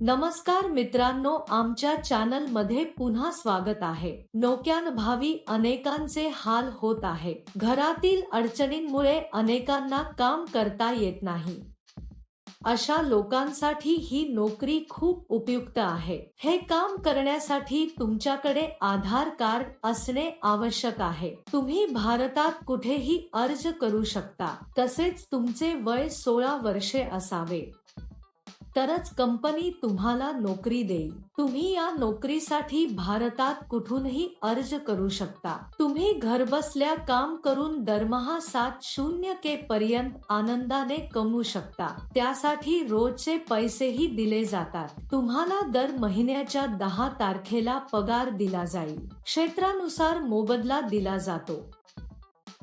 नमस्कार मित्रांनो आमच्या चॅनलमध्ये पुन्हा स्वागत आहे. नोक्यानभावी अनेकांचे हाल होत आहे. घरातील अडचणींमुळे अनेकांना काम करता येत नाही. अशा लोकांसाठी ही नोकरी खूप उपयुक्त आहे. हे काम करण्यासाठी तुमच्याकडे आधार कार्ड असणे आवश्यक आहे. तुम्ही भारतात कुठेही अर्ज करू शकता. तसेच तुमचे वय सोळा वर्षे असावे. तरच कंपनी तुम्हाला नोकरी देईल. तुम्ही या नोकरीसाठी भारतात कुठूनही अर्ज करू शकता. तुम्ही घरबसल्या काम करून दरमहा सात शून्य के पर्यंत आनंदाने कमवू शकता. त्यासाठी रोजचे पैसेही दिले जातात. तुम्हाला दर महिन्याच्या दहा तारखेला पगार दिला जाईल. क्षेत्रानुसार मोबदला दिला जातो.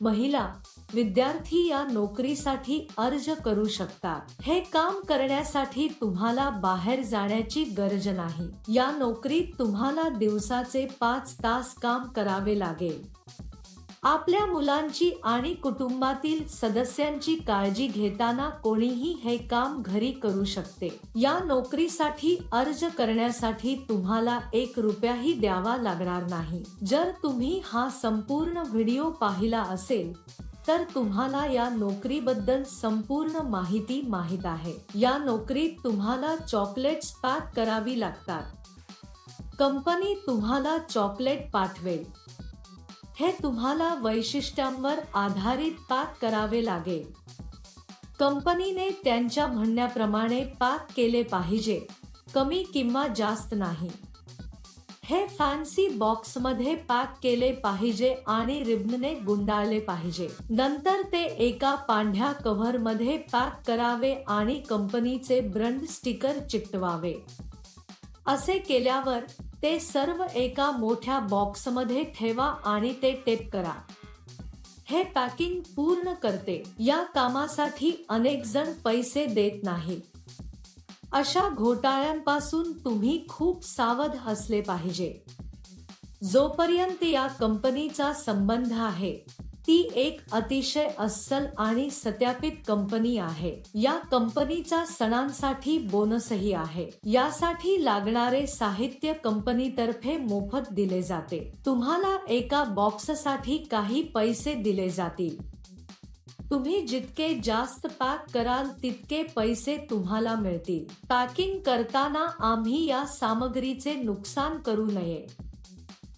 महिला विद्यार्थी या नोकरीसाठी अर्ज करू शकतात. हे काम करण्यासाठी तुम्हाला बाहेर जाण्याची गरज नाही. या नोकरीत तुम्हाला दिवसाचे पाच तास काम करावे लागेल. आपल्या मुलांची आणि कुटुंबातील सदस्यांची काळजी घेताना कोणीही हे काम घरी करू शकते. या नोकरीसाठी अर्ज करण्यासाठी तुम्हाला एक रुपयाही द्यावा लागणार नाही. जर तुम्ही हा संपूर्ण व्हिडिओ पाहिला असेल तर तुम्हाला या नोकरीबद्दल संपूर्ण माहिती माहीत आहे. या नोकरीत तुम्हाला चॉकलेट्स पॅक करावी लागतात. कंपनी तुम्हाला चॉकलेट पाठवेल. हे तुम्हाला वैशिष्ट्यांवर आधारित पाक करावे लागेल. कंपनीने त्यांच्या म्हणण्याप्रमाणे पाक केले पाहिजे. कमी किंवा जास्त नाही. हे फॅन्सी बॉक्समध्ये पॅक केले पाहिजे आणि रिबनने गुंडाळले पाहिजे. नंतर ते एका पांढ्या कव्हरमध्ये पॅक करावे आणि कंपनीचे ब्रंड स्टिकर चिकटवावे. असे केल्यावर ते सर्व एका मोठ्या बॉक्समध्ये ठेवा आणि ते टेप करा. हे पॅकिंग पूर्ण करते. या कामासाठी अनेक जण पैसे देत नाही. अशा घोटाळ्यांपासून तुम्ही खूप सावध असले पाहिजे. जोपर्यंत या कंपनीचा संबंध आहे ती एक अतिशय अस्सल आणि सत्यापित कंपनी आहे. या कंपनीचा सणांसाठी बोनसही आहे. यासाठी लागणारे साहित्य कंपनीतर्फे मोफत दिले जाते. तुम्हाला एका बॉक्ससाठी काही पैसे दिले जातील. तुम्ही जितके जास्त पॅक कराल तितके पैसे तुम्हाला मिळतील. पॅकिंग करताना आम्ही या सामग्रीचे नुकसान करू नये.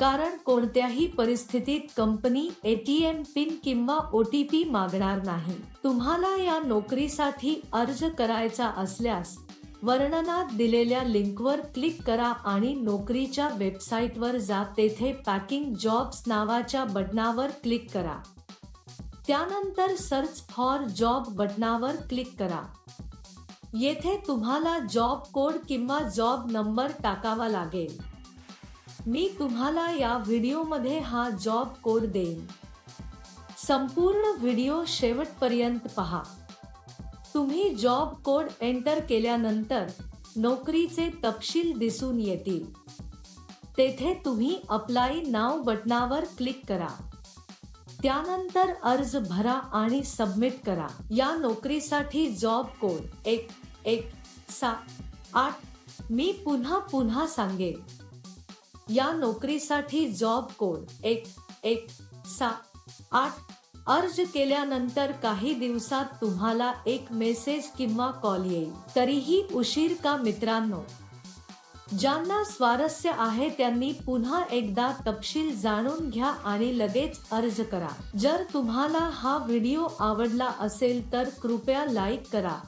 कारण कोणत्याही परिस्थितीत कंपनी एटीएम पिन किंवा ओ टी पी मागणार नाही. तुम्हाला या नोकरीसाठी अर्ज करायचा असल्यास वर्णनात दिलेल्या लिंकवर क्लिक करा आणि नोकरीच्या वेबसाईटवर जा तेथे पॅकिंग जॉब्स नावाच्या बटनावर क्लिक करा. त्यानंतर सर्च फॉर जॉब बटनावर क्लिक करा. येथे तुम्हाला जॉब कोड किंवा जॉब नंबर टाकावा लागेल. मी तुम्हाला या व्हिडिओमध्ये हा जॉब कोड देईन. संपूर्ण व्हिडिओ शेवटपर्यंत पहा. तुम्ही जॉब कोड एंटर केल्यानंतर नोकरीचे तपशील दिसून येतील. तेथे तुम्ही अप्लाय नाव बटनावर क्लिक करा. त्यानंतर अर्ज भरा आणि सबमिट करा. या नोकरीसाठी जॉब कोड एक एक सात आठ मी पुन्हा पुन्हा सांगेन. या नोकरीसाठी जॉब कोड एक एक सात आठ अर्ज केल्यानंतर काही दिवसात तुम्हाला एक मेसेज किंवा कॉल येईल. तरीही उशीर का मित्रांनो? ज्यांना स्वारस्य आहे त्यांनी पुन्हा एकदा तपशील जाणून घ्या आणि लगेच अर्ज करा. जर तुम्हाला हा व्हिडिओ आवडला असेल तर कृपया लाईक करा.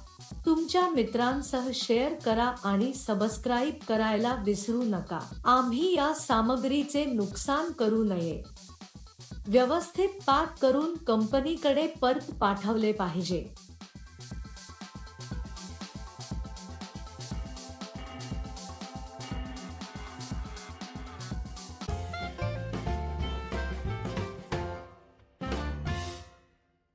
तुमच्या मित्रांसह शेअर करा आणि सबस्क्राईब करायला विसरू नका. आम्ही या सामग्रीचे नुकसान करू नये. व्यवस्थित पाक करून कंपनीकडे परत पाठवले पाहिजे.